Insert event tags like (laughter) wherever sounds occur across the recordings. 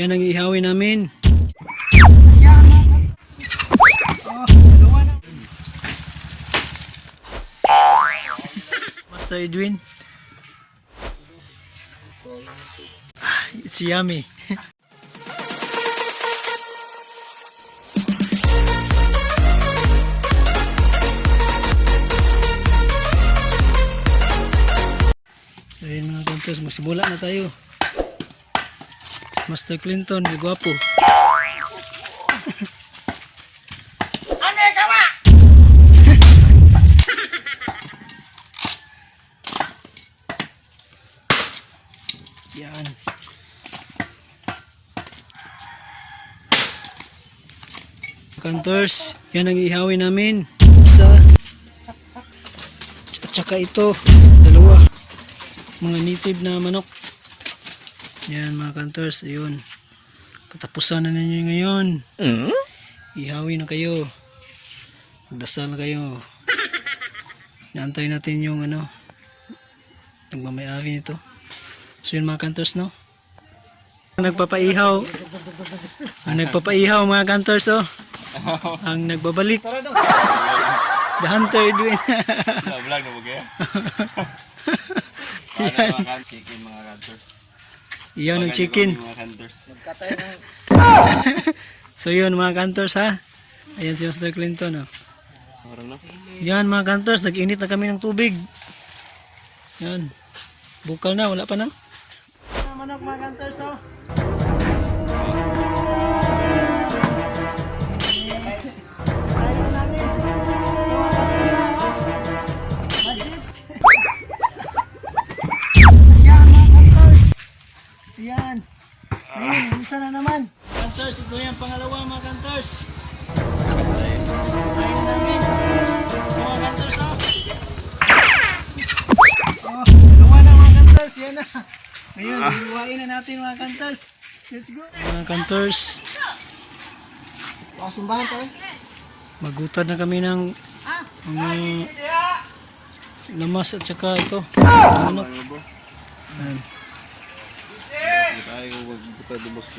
Yan ang ihawin namin. (laughs) Master Edwin. Ah, It's yummy. (laughs) So yun mga kantos, magsimula na tayo. Master Clinton, may gwapo. (laughs) Yan. Kantors, yan ang ihawin namin. Isa. At saka ito, dalawa. Mga native na manok. Yan mga kantors, ayun. Katapusan na ninyo ngayon. Ihawin na kayo. Magdasal na kayo. Naantay natin yung ano, nagmamayari nito. So yun mga kantors no. Ang nagpapaihaw. Ang nagpapaihaw mga kantors oh. Ang nagbabalik. The Hunter Edwin. Vlog na mo kaya? (laughs) Ano mga kan- chicken mga hunters? Iyan ang chicken. (laughs) So yun mga kantors ha. Ayan si Mr. Clinton oh. Yan mga kantors, nag-init na kami ng tubig. Yan. Bukal na, wala pa na. Manok mga kantors no. Ito yung pangalawa mga kantors. Ayun na namin. Mga kantors ha. Oh, dalawa na mga kantors. Yan na. Ngayon, hiwain na natin mga kantors. Let's go. Mga kantors, Pasimbahan tayo. magutad na kami ng mga lamas at saka ito. Manok. Ano? Ayan. Hindi tayo magbuta dumos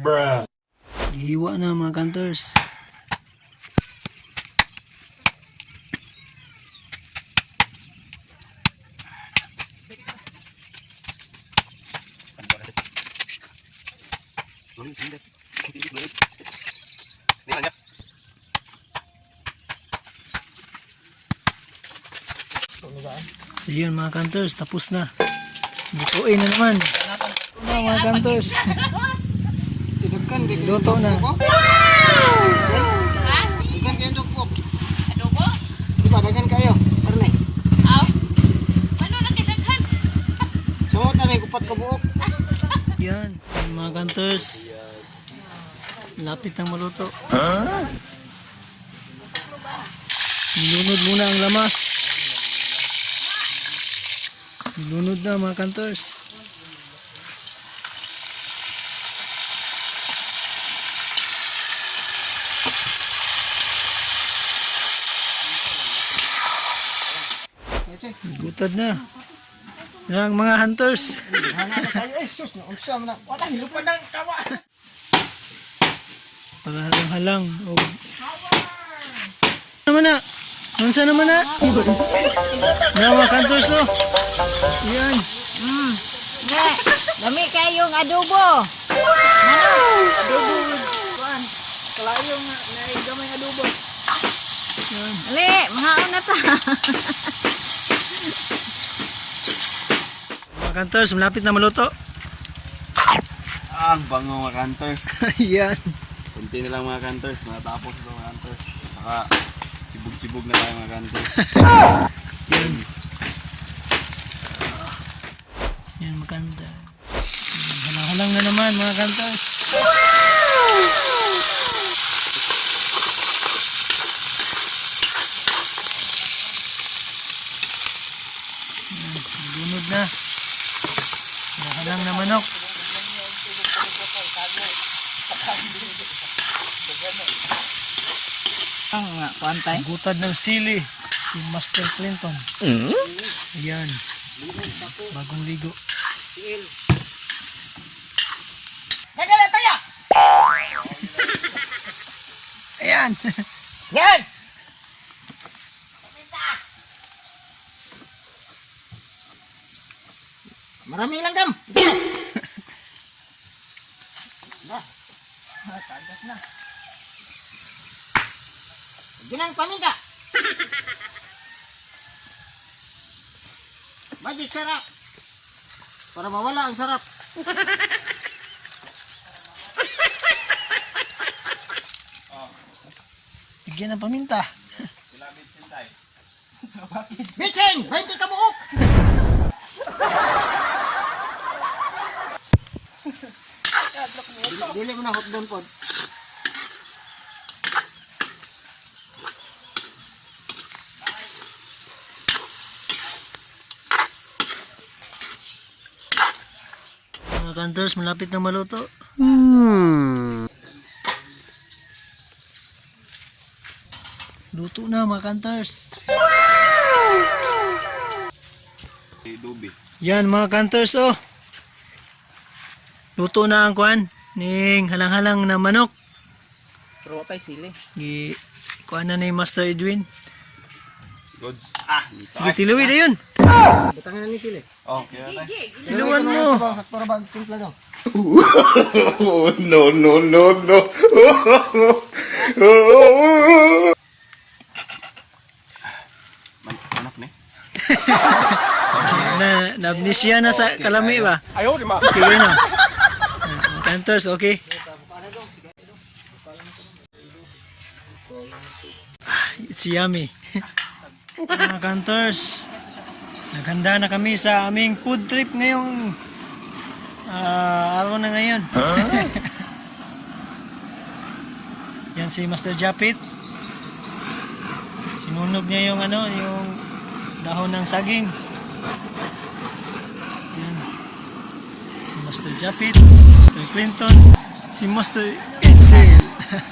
ko. Hiwa na mga kantors. So yun mga kantors, tapos na. Bukuin na naman. Ito na mga kantors. Tidagkan, big Luto na. Dagan kayo dog po. Adobo? Di ba, dagan kayo. Arne. Aw. Ano na kidaghan? Samot (laughs) na rin, kupat ka buok. (laughs) Yan, mga kantors. Lapit ng maluto. Nilunod muna ang lamas. Nilunod na mga kantors. Gutad na. Ang mga hunters. hana na kayo. Eh, sus, na unsa man na. Wala, hilupad ng kawa. Pagahalang-halang. O. Naman na. Unsa naman na? Na mga kantors oh. Yan. Mm. Ne, lami kayong adobo. Ano? Adobo. Kuan. Kalayo nga, naigamay adobo. Ali, mahaon na ta. (laughs) Mga kantors, malapit na maluto. Ang bango mga hunters. (laughs) Yan. Kunti na lang mga hunters. Matapos ito mga hunters. Saka sibog-sibog na tayo mga hunters. (laughs) Yan. Yan, maganda. Halang-halang na naman mga kantors. Na. Halang na manok. Ang nga, kuantay. Gutad ng sili. Si Master Clinton. Ayan. Bagong ligo. Nagala tayo! Ayan. Yan! Maraming langgam. Ginang (coughs) paminta. (coughs) Magic sarap. Para mawala ang sarap. Bigyan ng paminta. Bitching! 20 kabuok! Dili- Dili mo na hot doon po. Mga kantors, malapit na maluto. Luto na mga kantors. Dubi. Yan mga kantors oh. Luto na ang kwan. Ning halang-halang na manok. Pero tayo sili. Gi kuan na ni Master Edwin. Goods. Ah, Sige, tiluwi na yun. Butangan na ni sili. Oh, kaya tayo. Tiluwan mo. Para ba timpla daw? no, no, no, no. Man manok ni. Na, na-amnesia na sa kalami ba? Ayaw, di ma. Okay kayo na. Ah, Kantors, okay. Ah, It's yummy. Mga kantors, naghanda na kami sa aming food trip ngayong ah, araw na ngayon. (laughs) Yan si Master Japit. Sinunog niya yung ano, yung dahon ng saging. Yan. Si Master Japit, si Master Clinton, si Master Edsel.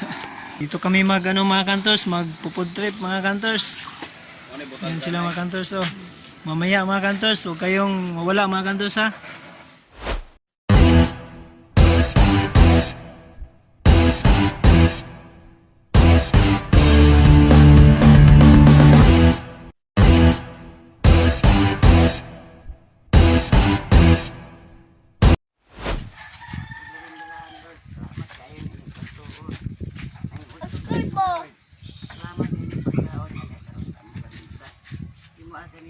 (laughs) Dito kami mag ano mga kantors, mag food trip mga kantors. Yan sila mga kantors oh. Mamaya mga kantors, huwag kayong mawala mga kantors ha.